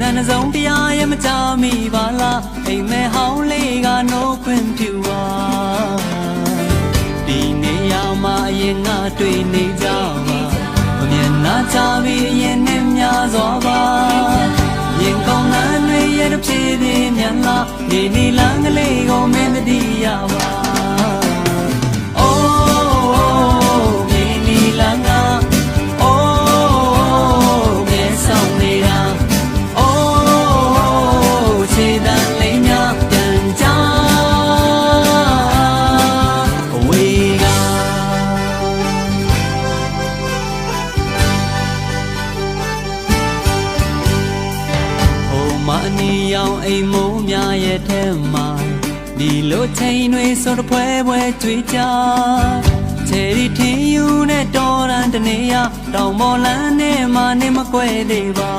တန်စုံတရားရဲ့မကြမိပါလားအိမ်မဲဟောင်းလေးကနှုတ်ခွင့်ပြုပါဒီနေရာမှာအရင်ငါတွေ့နေကြပါမမျက်နှာချပြီးအရင်နဲ့များစွာပါရင်ကောင်းတဲ့တွေရဲ့တစ်ပြေးပြေးမြန်လာနေနေလမ်းကလေးကိုမင်း အနီရောင်အိမ်မိုးများရဲ့ထဲမှာဒီလိုချိန်တွေဆိုတော့ဖွဲဖွဲကြွေးကြချယ်ရီထင်းယူနဲ့တော်ရန်တနေရတောင်ပေါ်လန်းနဲ့မနေမကွဲသေးပါ